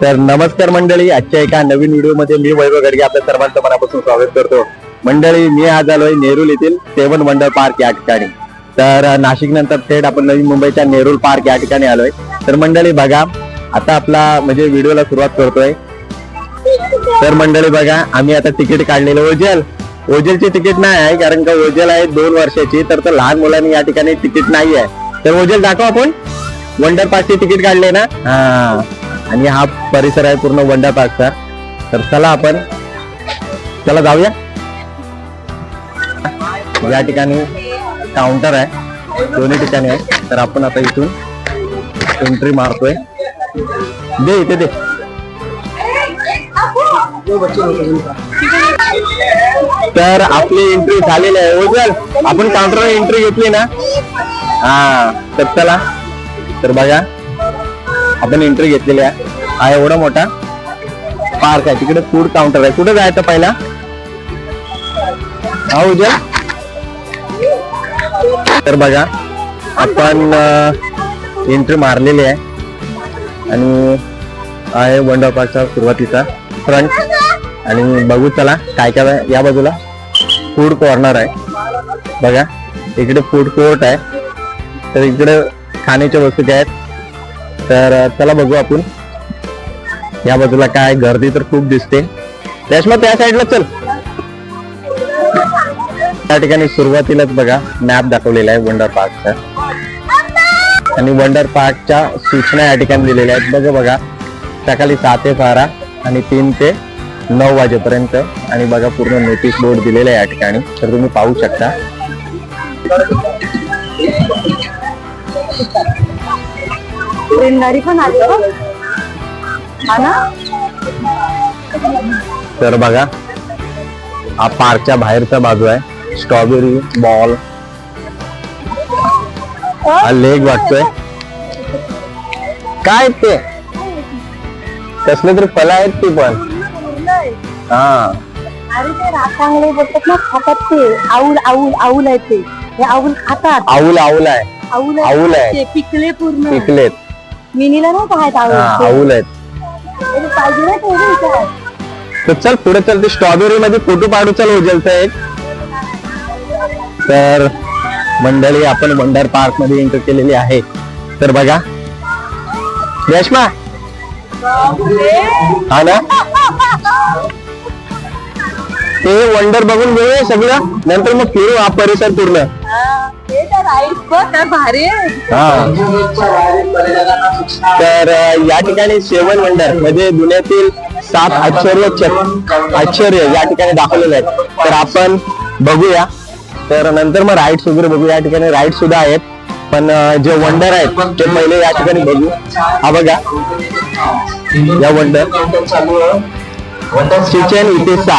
तर नमस्कार मंडळी आजच्या एका नवीन व्हिडिओमध्ये मी वैभव गडगे आपल्या सर्वांचं मनापासून स्वागत करतो. मंडळी मी आज आलोय नेरुल येथील सेवन वंडर पार्क या ठिकाणी. तर नाशिक नंतर थेट आपण नवी मुंबईच्या नेरुल पार्क या ठिकाणी आलोय. तर मंडळी बघा आता आपला म्हणजे व्हिडिओला सुरुवात करतोय. तर मंडळी बघा आम्ही आता तिकीट काढलेलं ओझेल. ओझेलची तिकीट नाही आहे कारण का ओझेल आहे दोन वर्षाची तर तर लहान मुलांनी या ठिकाणी तिकीट नाही आहे तर ओझेल दाखव आपण. वंडर पार्कचे तिकीट काढले ना? हा. आणि हा परिसर आहे पूर्ण वंडा पार्कचा तर चला आपण चला जाऊया. या ठिकाणी काउंटर आहे. दोन्ही ठिकाणी आहे. तर आपण आता इथून एंट्री मारतोय. दे इथे दे. तर आपली एंट्री झालेली आहे. ओजल आपण काउंटरवर एंट्री घेतली ना? हा तर चला. तर बघा. आपण एंट्री घेतलेली आहे. हा एवढा मोठा पार्क आहे. तिकडे फूड काउंटर आहे. कुठे जायचं पहिला? हा उद्या? तर बघा आपण एंट्री मारलेली आहे. आणि आहे वंडर पार्कचा सुरुवातीचा फ्रंट आणि बघू चला काय काय या बाजूला फूड कॉर्नर आहे. बघा इकडे फूड कोर्ट आहे. तर इकडे खाण्याच्या वस्तू काय आहेत तर चला बघू आपण. या बाजूला काय गर्दी तर खूप दिसते. रेश्मा त्या साईडला चल. त्या ठिकाणी सुरुवातीलाच बघा मॅप दाखवलेला आहे वंडर पार्कचा आणि वंडर पार्कच्या सूचना या ठिकाणी दिलेल्या आहेत. बघा बघा. सकाळी सात ते बारा आणि तीन ते नऊ वाजेपर्यंत. आणि बघा पूर्ण नोटीस बोर्ड दिलेला आहे या ठिकाणी. तर तुम्ही पाहू शकता. रेलगाडी पण आली बघ. हा ना? तर बघा हा पार्कच्या बाहेरचा बाजू आहे. स्ट्रॉबेरी बॉल हा लेग वाटतोय. काय ते? कसले तरी फळ आहेत ती पण. हा. अरे ते राखांगले बोलतात ना खातात ते. आऊल आऊल आऊल आहे ते. हे आऊल खातात. आऊल आऊल आहे. आऊल आऊल आहे. ते पिकले पूर्ण. पिकलेत. मिनीला नाही पाहत आऊल ते. आऊल आहेत. ते पाहिजे ना तेवढे इथे. तर चल पुढे चल ते स्ट्रॉबेरी मध्ये फोटो पाडू चल उजलचा एक. तर मंडळी आपण वंडर पार्कमध्ये एंटर केलेली आहे. तर बघा. रेश्मा हा ना? ते वंडर बघून घेऊया सगळं. नंतर मग फिरू हा परिसर पूर्ण. ते तर बघ भारी आहे. हा तर या ठिकाणी सेवन वंडर म्हणजे दुनियातील सात आश्चर्य चक- आश्चर्य या ठिकाणी दाखवलेले आहेत. तर आपण बघूया. तर नंतर मग राईड्स वगैरे बघू या ठिकाणी राईड सुद्धा आहेत. पण जे वंडर आहेत ते पहिले या ठिकाणी बघू. हा बघा. या वंडर चिचन इतिसा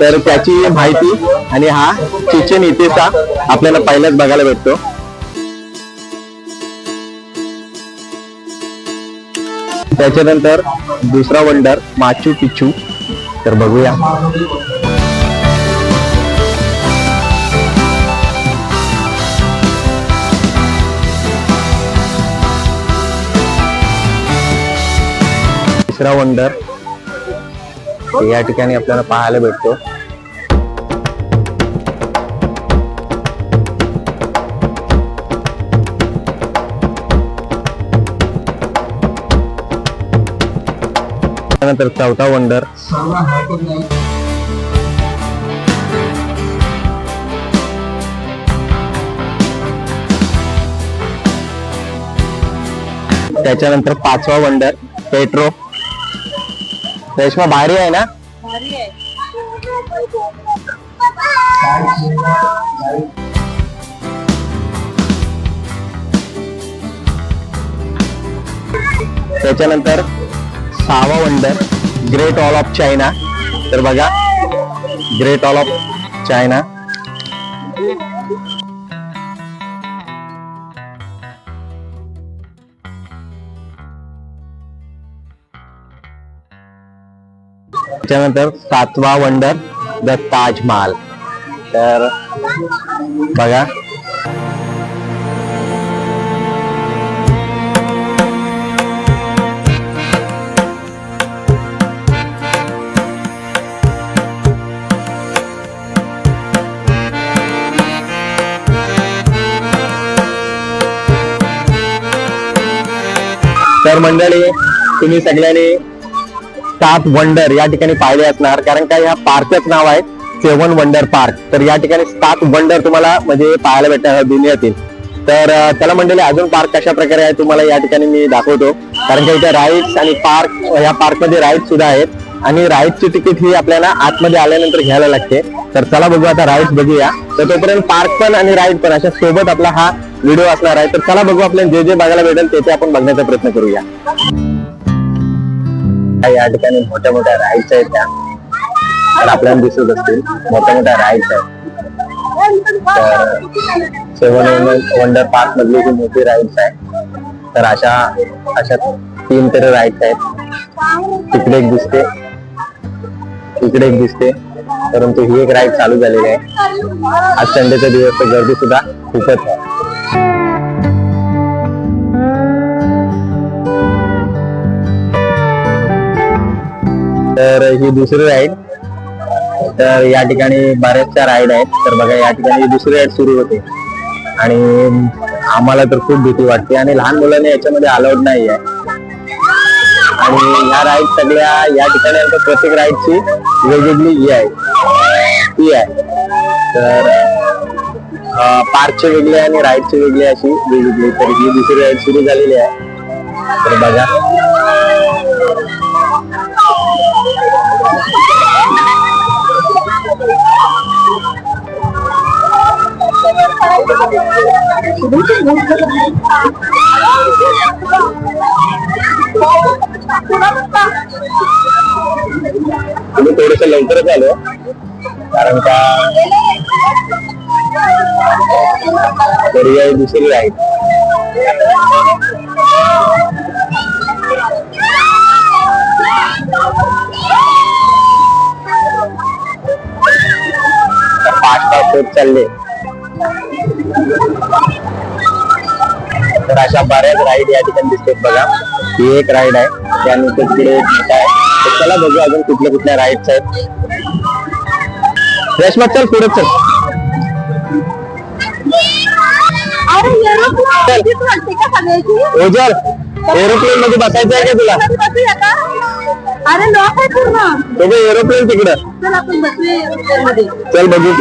तर त्याची माहिती आणि हा चिचन इतिसा आपल्याला पहिल्याच बघायला भेटतो. त्याच्यानंतर दुसरा वंडर माचू पिच्छू तर बघूया. तिसरा वंडर या ठिकाणी आपल्याला पाहायला भेटतो. त्यानंतर चौथा वंडर त्याच्यानंतर पाचवा वंडर पेट्रो रेश्मा भारी आहे ना? भारी आहे त्याच्यानंतर सहावा wonder great wall of China तर बघा ग्रेट ऑल ऑफ चायना त्यानंतर सातवा वंडर द ताजमहाल तर बघा. तर मंडळी तुम्ही सगळ्यांनी स्टाफ वंडर या ठिकाणी पाहिले असणार. कारण का या पार्कच नाव आहे सेवन वंडर पार्क. तर या ठिकाणी स्टाफ वंडर तुम्हाला म्हणजे पाहायला भेटणार दुनियातील तर त्याला म्हणलेले अजून पार्क कशा प्रकारे आहे तुम्हाला या ठिकाणी मी दाखवतो. कारण का इथे राईड्स आणि पार्क या पार्कमध्ये राईड सुद्धा आहेत. आणि राईडची तिकीट ही आपल्याला आतमध्ये आल्यानंतर घ्यायला लागते. तर चला बघू आता राईड्स बघूया. तर तोपर्यंत पार्क पण आणि राईड पण अशा सोबत आपला हा व्हिडिओ असणार आहे. तर चला बघू आपल्याला जे जे बघायला भेटेल ते ते आपण बघण्याचा प्रयत्न करूया. काही या ठिकाणी मोठ्या मोठ्या राईड्स आहेत त्या. तर आपल्याला दिसत असतील मोठ्या मोठ्या राईड्स आहेत. सेवन वंडर पार्क मधली जी मोठी राईड्स आहे तर अशा अशा तीन तरी राईड्स आहेत. तिकडे एक दिसते. इकडे एक दिसते. परंतु ही एक राईड चालू झालेली आहे. आज संडेचा दिवस तर गर्दी सुद्धा खूपच आहे. तर ही दुसरी राईड तर या ठिकाणी बऱ्याचशा राईड आहेत. तर बघा या ठिकाणी दुसरी राईड सुरू होते. आणि आम्हाला तर खूप भीती वाटते आणि लहान मुलांना याच्यामध्ये अलाउड नाही आहे आणि ह्या राईड सगळ्या या ठिकाणी आमच्या प्रत्येक राईडची वेगवेगळी ही आहे. ती आहे. तर पार्कचे वेगळी आहे आणि राईडचे वेगळी अशी वेगवेगळी. तर ही दुसरी राईड सुरू झालेली आहे. तर बघा. आम्ही लवकरच आलो. कारण का पर्याय दुसरी आहेत. पाच पाच होत चालले. तर अशा बऱ्याच राईड या ठिकाणी दिसतात बघा. ही एक राईड आहे. त्यानंतर तिकडे एक आहे. चला बघू अजून कुठल्या कुठल्या राईड्स आहेत. रेशमा चल पुढे चल. अरे एरोप्लेन एरोप्लेन मध्ये बसायचं आहे का तुला? अरे लॉक आहे पूर्ण. तो एरोप्लेन तिकडं. चल आपण बसूया एरोप्लेन मध्ये. चल बघू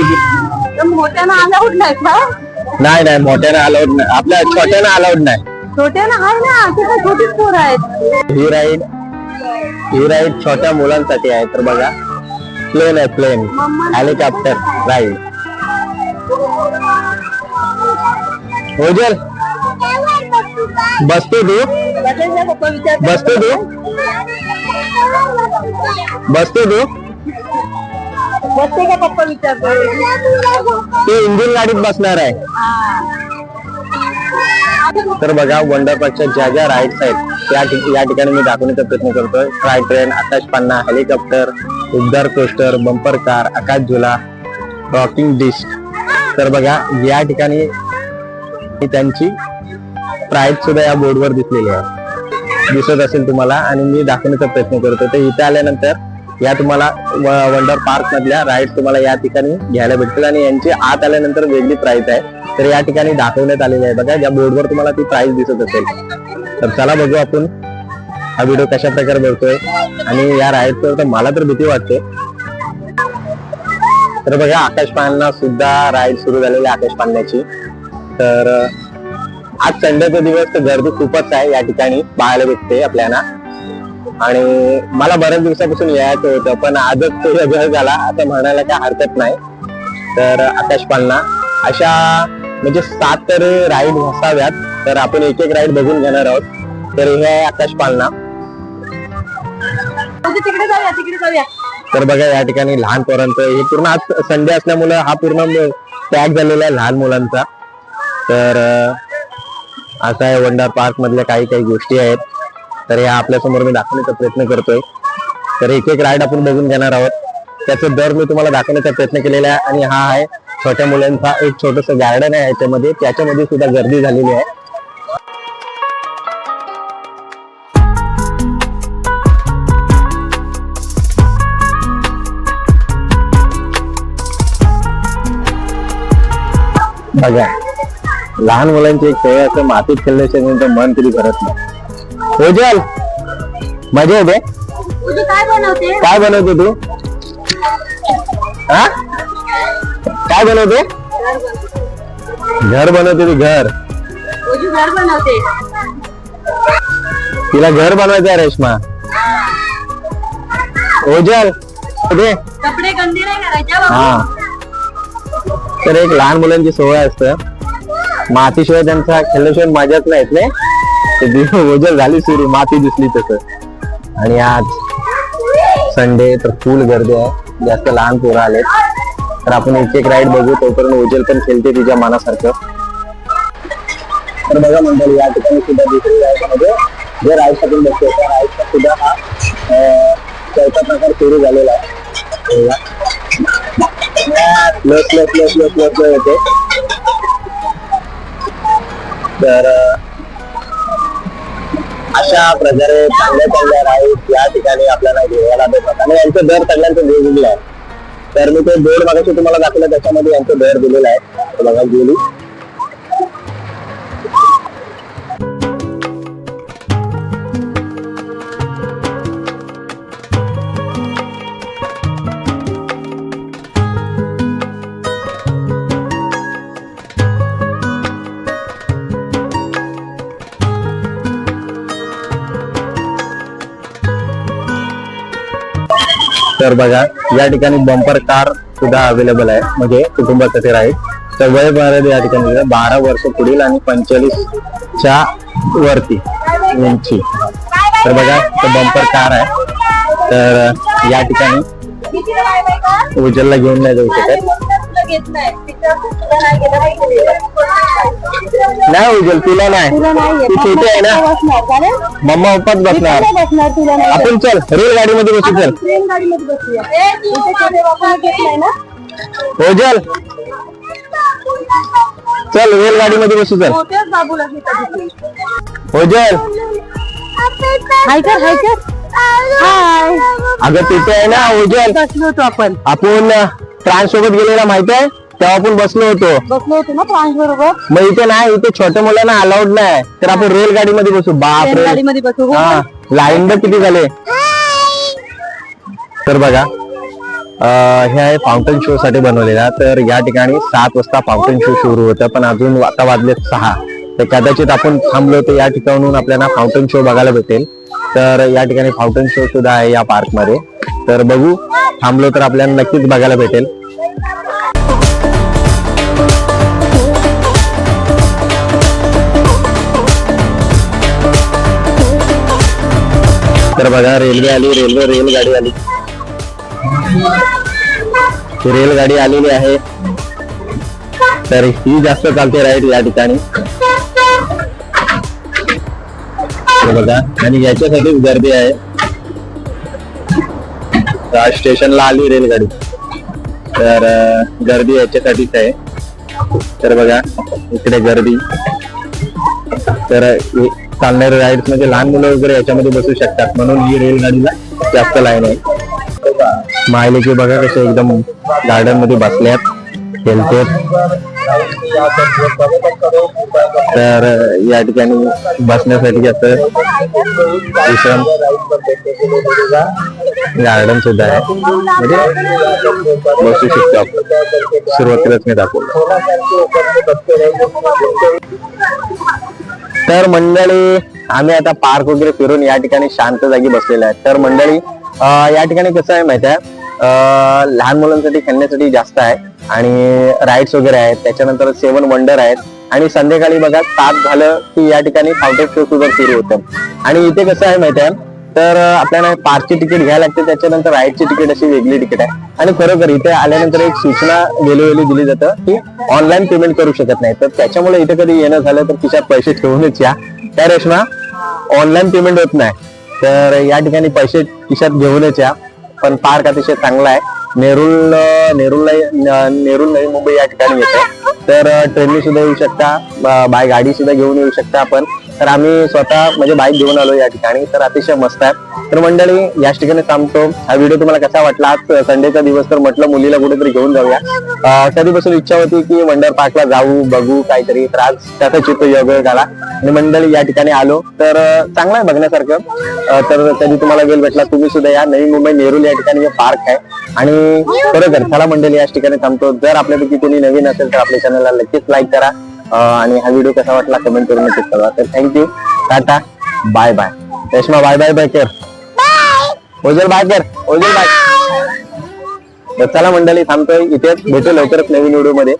तर मोठ्यानं अलाउड नाही का नाही नाही मोठ्यानं अलाउड नाही. आपल्या छोट्यानं अलाउड नाही. छोट्यानं आहे ना? ते काय छोटीच पोरं आहेत. ही राईड ही राईड छोट्या मुलांसाठी आहे तर बघा. प्लेन आहे प्लेन हेलिकॉप्टर राईड ओजर बसतो तू. बसतो तू. बसतो तू. बसते का पप्पा विचारतो ते इंजिन गाडीत बसणार आहे. तर बघा वंडर पार्कच्या ज्या ज्या राईड्स आहेत त्या या ठिकाणी मी दाखवण्याचा प्रयत्न करतोय. ट्राय ट्रेन आकाश पान्ना हेलिकॉप्टर उद्धार कोस्टर बंपर कार आकाश झुला रॉकिंग डिस्क तर बघा या ठिकाणी त्यांची प्राईज सुद्धा या बोर्डवर दिसलेली आहे. दिसत असेल तुम्हाला आणि मी दाखवण्याचा प्रयत्न करतो तर इथे आल्यानंतर या तुम्हाला वंडर पार्क मधल्या राईड तुम्हाला या ठिकाणी घ्यायला भेटतील आणि यांची आत आल्यानंतर वेगळी प्राईज आहे. तर या ठिकाणी दाखवण्यात आलेली आहे. बघा या बोर्डवर तुम्हाला ती प्राइस दिसत असेल. तर चला बघू आपण हा व्हिडिओ कशा प्रकारे बघतोय आणि या राईडचं तर मला तर भीती वाटते. तर बघा आकाश पाळणा सुद्धा राईड सुरू झालेली आहे आकाश पाळण्याची तर आज संडेचा दिवस तर गर्दी खूपच आहे या ठिकाणी. पाहायला भेटते आपल्याला. आणि मला बऱ्याच दिवसापासून यायचं होतं पण आजच तो वेळ झाला. असं म्हणायला काय हरकत नाही. तर आकाश पालना अशा म्हणजे सात तर राईड असाव्यात तर आपण एक एक राईड बघून घेणार आहोत. तर हे आहे आकाश पालना. तिकडे जाऊया तिकडे जाऊया. तर बघा या ठिकाणी लहान पोरांचं हे पूर्ण आज संडे असल्यामुळे हा पूर्ण पॅक झालेला आहे लहान मुलांचा. तर असं आहे वंडर पार्क मधल्या काही काही गोष्टी आहेत. तर या आपल्यासमोर मी दाखवण्याचा प्रयत्न करतोय. तर एक एक राईड आपण बघून घेणार आहोत. त्याचा दर मी तुम्हाला दाखवण्याचा प्रयत्न केलेला आहे आणि हा आहे छोट्या मुलांचा एक छोटस गार्डन आहे याच्यामध्ये त्याच्यामध्ये सुद्धा गर्दी झालेली आहे. बघा लहान मुलांची एक खेळ असं मातीत खेळल्याच्या नंतर मन तरी भरत नाही. ओजल मजा येते? तुझी काय बनवते? काय बनवते तू? हा? काय बनवते? घर बनवते ती घर. घर बनवते. तिला घर बनवायचं आहे रेश्मा. ओजल कुठे? कपडे गंदे नाही करायचे हा तर एक लहान मुलांची सोहळा असतं. मातीशिवाय त्यांचा खेळल्याशिवाय मजाच नाही येत नाही ओझल झाली सुरू माती दिसली तसं. आणि आज संडे तर फुल गर्दी आहे. जास्त लहान पोरं आलेत. तर आपण एक एक राईड बघू तोपर्यंत ओजल पण खेळते तिच्या मनासारखं. तर बघा म्हणतो या ठिकाणी सुद्धा दुसरी राईडमध्ये जे राईड आपण बघतो त्या राईडचा सुद्धा हा चौथा प्रकार सुरू झालेला आहे. Plus plus plus slow slow होते. तर अशा प्रकारे चांगल्या चांगल्या राईड या ठिकाणी आपल्याला घेवायला भेटतात. आणि यांचं दर सगळ्यांचं वेगवेगळं आहे. तर मी ते बोर्ड मागाशी तुम्हाला दाखवलं त्याच्यामध्ये यांचं दर दिलेलं आहे. बघा गेली. तर बघा या ठिकाणी बंपर कार सुद्धा अवेलेबल आहे. म्हणजे कुटुंबासाठी राहील. तर वय मर्यादा या ठिकाणी बारा वर्ष पुढील आणि पंचेचाळीस च्या वरती उंची तर बघा तर बंपर कार आहे. तर या ठिकाणी उजलला घेऊन नाही जाऊ शकत. नाही. उजल तुला नाही. तुला नाही ती छोटी आहे ना? बसणार चालेल मम्मा पप्पाच बसणार. बसणार तुला नाही आपण चल रेल गाडीमध्ये बसू चल. ट्रेन गाडीमध्ये बसूया इथे छोटे बाबा घेत नाही ना? ओजल चल रेल गाडीमध्ये बसू चल. मोठ्याच बाबूला घेतात ओजल हाय कर हाय कर. हाय अगं तिथे आहे ना ओजल बसलो होतो आपण. आपण ट्रान्स सोबत गेलेला माहिती आहे? तेव्हा आपण बसलो होतो. बसलो होतो ना फ्रान्स बरोबर? मग इथे नाही इथे छोट्या मुलांना अलाउड नाही. तर आपण रेल गाडीमध्ये बसू. बाप रे. गाडीमध्ये बसू हो. हा. लाईन बघ किती झाले. तर बघा अं, हे आहे फाउंटन शो साठी बनवलेला. तर या ठिकाणी सात वाजता फाउंटन शो सुरू होतं. पण अजून आता वाजले सहा. तर कदाचित आपण थांबलो तर या ठिकाणून आपल्याला फाउंटन शो बघायला भेटेल. तर या ठिकाणी फाउंटन शो सुद्धा आहे या पार्कमध्ये. तर बघू थांबलो तर आपल्याला नक्कीच बघायला भेटेल. तर बघा रेल्वे आली रेल्वे रेलगाडी आली. रेलगाडी आलेली आहे. तर ही जास्त चालते राईट या ठिकाणी. बघा आणि याच्यासाठीच गर्दी आहे. आज स्टेशनला आली रेलगाडी. तर गर्दी याच्यासाठीच आहे. तर बघा इकडे गर्दी. तर चालणारे राईड्स म्हणजे लहान मुलं वगैरे याच्यामध्ये बसू शकतात. म्हणून ही रेलगाडीला जास्त लाईन आहे. मायले की बघा कसे एकदम गार्डनमध्ये बसल्यात खेळते. तर या ठिकाणी बसण्यासाठी असं विश्राम. गार्डन सुद्धा आहे. म्हणजे बसू शकतो आपण. सुरुवातीलाच मी दाखवलं तर मंडळी आम्ही आता पार्क वगैरे फिरून या ठिकाणी शांत जागी बसलेले आहेत तर मंडळी या ठिकाणी कसं आहे माहिती आहे? लहान मुलांसाठी खेळण्यासाठी जास्त आहे आणि राईड्स वगैरे आहेत. त्याच्यानंतर सेवन वंडर आहेत. आणि संध्याकाळी बघा सात झालं की या ठिकाणी फाउंटेन शो सुद्धा सुरू होतं. आणि इथे कसं आहे माहिती आहे? तर आपल्याला पार्कची तिकीट घ्यायला लागते त्याच्यानंतर राईडची तिकीट अशी वेगळी तिकीट आहे. आणि खरोखर इथे आल्यानंतर एक सूचना वेळोवेळी वेळी दिली जातं की ऑनलाईन पेमेंट करू शकत नाही. तर त्याच्यामुळे इथे कधी येणं झालं तर तिच्यात पैसे ठेवूनच या. त्या रेशमा ऑनलाईन पेमेंट होत नाही. तर या ठिकाणी पैसे खिशात घेऊनच या. पण पार्क अतिशय चांगला आहे. नेरुल नेरुलला नेरुल नवी मुंबई या ठिकाणी येतो. तर ट्रेननी सुद्धा येऊ शकता. बाय गाडी सुद्धा घेऊन येऊ शकता आपण. तर आम्ही स्वतः म्हणजे बाईक घेऊन आलो या ठिकाणी. तर अतिशय मस्त आहे. तर मंडळी याच ठिकाणी थांबतो. हा व्हिडिओ तुम्हाला कसा वाटला? आज संडेचा दिवस तर म्हटलं मुलीला कुठेतरी घेऊन जाऊया. कधीपासून इच्छा होती की वंडर पार्कला जाऊ बघू काहीतरी. तर आज त्याचा चित्र योग झाला. आणि मंडळी या ठिकाणी आलो. तर चांगलं आहे बघण्यासारखं. तर कधी तुम्हाला वेळ भेटला तुम्ही सुद्धा या. नवी मुंबई नेरुल या ठिकाणी हे पार्क आहे. आणि खरोखर चला मंडळी याच ठिकाणी थांबतो. जर आपल्यापैकी कोणी नवीन असेल तर आपल्या चॅनलला नक्कीच लाईक करा. आणि हा व्हिडिओ कसा वाटला कमेंट करून नक्कीच कळवा. तर thank you Tata. Bye bye Reshma bye bye bye कर. ओझल बाय कर. ओझल बाय तर चला मंडळी थांबतोय. इथे भेटू लवकरच नवीन व्हिडिओमध्ये.